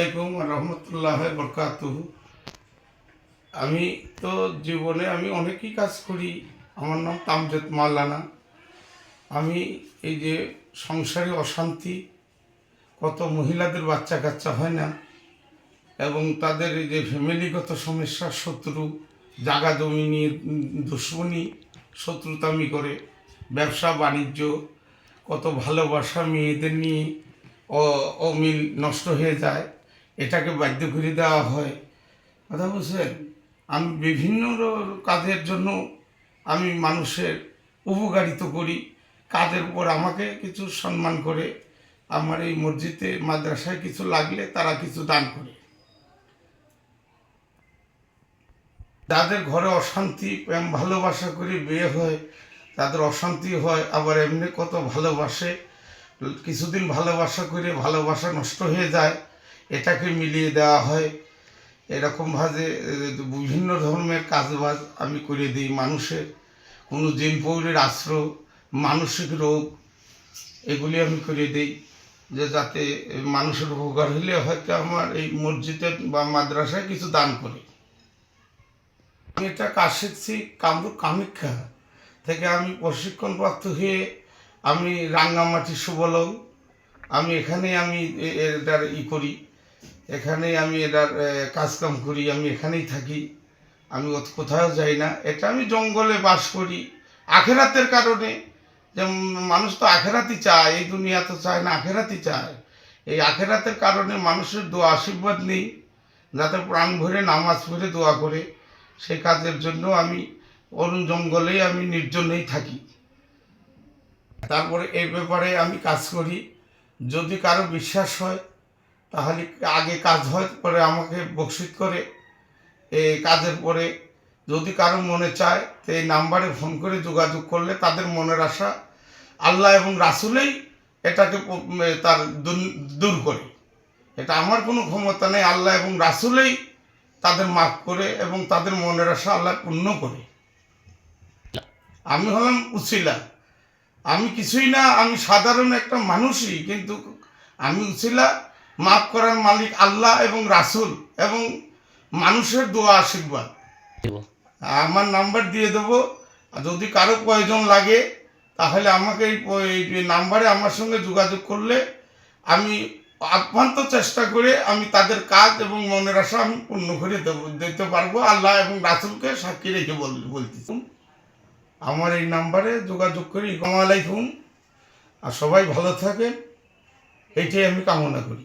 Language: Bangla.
আলাইকুম রহমতুল্লাহ বরকাত আমি তো জীবনে আমি অনেকই কাজ করি। আমার নাম তামজেদ মাওলানা। আমি এই যে সংসারে অশান্তি, কত মহিলাদের বাচ্চা কাচ্চা হয় না, এবং তাদের এই যে ফ্যামিলিগত সমস্যা, শত্রু, জাগা জমি নিয়ে দুশ্মনী শত্রুতামি করে, ব্যবসা, বাণিজ্য, কত ভালোবাসা মেয়েদের নিয়ে অমিল নষ্ট হয়ে যায়। এটাকে বাধ্য করে দেওয়া হয়। কথা বলছেন আমি বিভিন্ন কাজের জন্য আমি মানুষের উপকারিত করি। কাজের উপর আমাকে কিছু সম্মান করে। আমার এই মসজিদে, মাদ্রাসায় কিছু লাগলে তারা কিছু দান করে। যাদের ঘরে অশান্তি, প্রেম, ভালোবাসা করে বিয়ে হয়, তাদের অশান্তি হয়, আবার এমনি কত ভালোবাসে। কিছুদিন ভালোবাসা করে ভালোবাসা নষ্ট হয়ে যায়। এটাকে মিলিয়ে দেওয়া হয়। এরকমভাবে বিভিন্ন ধর্মের কাজবাজ আমি করে দিই মানুষের কোনো জিন পৌরের আশ্রয়, মানসিক রোগ, এগুলি আমি করে দিই। যে যাতে মানুষের উপকার হলে হয়তো আমার এই মসজিদে বা মাদ্রাসায় কিছু দান করে। আমি এটা কাজ শিখছি, কামরূপ কামাখ্যা থেকে আমি প্রশিক্ষণপ্রাপ্ত হয়ে আমি রাঙ্গামাটি সুবলং আমি এখানে আমি এটার ই করি। এখানে আমি এটার কাজকাম করি, আমি এখানেই থাকি, আমি কোথাও যাই না। এটা আমি জঙ্গলে বাস করি, আখেরাতের কারণে। যে মানুষ তো আখেরাতি চায়, এই দুনিয়া তো চায় না আখেরাতি চায়। এই আখেরাতের কারণে মানুষের দোয়া আশীর্বাদ নেই, যাতে প্রাণ ভরে, নামাজ পড়ে, দোয়া করে। সেই কাজের জন্য আমি অরুণ জঙ্গলেই আমি নির্জনেই থাকি। তারপরে এই ব্যাপারে আমি কাজ করি। যদি কারও বিশ্বাস হয় তাহলে আগে কাজ হয় পরে আমাকে বকশিত করে। এই কাজের পরে যদি কারও মনে চায়, তো এই নাম্বারে ফোন করে যোগাযোগ করলে তাদের মনের আশা আল্লাহ এবং রাসুলেই এটাকে তার দূর করে। এটা আমার কোনো ক্ষমতা নেই, আল্লাহ এবং রাসুলেই তাদের মাফ করে এবং তাদের মনের আশা আল্লাহ পূর্ণ করে। আমি হলাম উছিলা আমি কিছুই না, আমি সাধারণ একটা মানুষই, কিন্তু আমি উছিলা মাফ করার মালিক আল্লাহ এবং রাসুল এবং মানুষের দোয়া আশীর্বাদ। আমার নাম্বার দিয়ে দেবো। যদি কারও প্রয়োজন লাগে, তাহলে আমাকে এই নাম্বারে আমার সঙ্গে যোগাযোগ করলে আমি আপ্রান্ত চেষ্টা করে আমি তাদের কাজ এবং মনের আশা আমি পূর্ণ করে দেবো দিতে পারব। আল্লাহ এবং রাসুলকে সাক্ষী রেখে বল বলতেছি। আমার এই নাম্বারে যোগাযোগ করি। আলাইকুম। আর সবাই ভালো থাকেন। এইটাই আমি কামনা করি।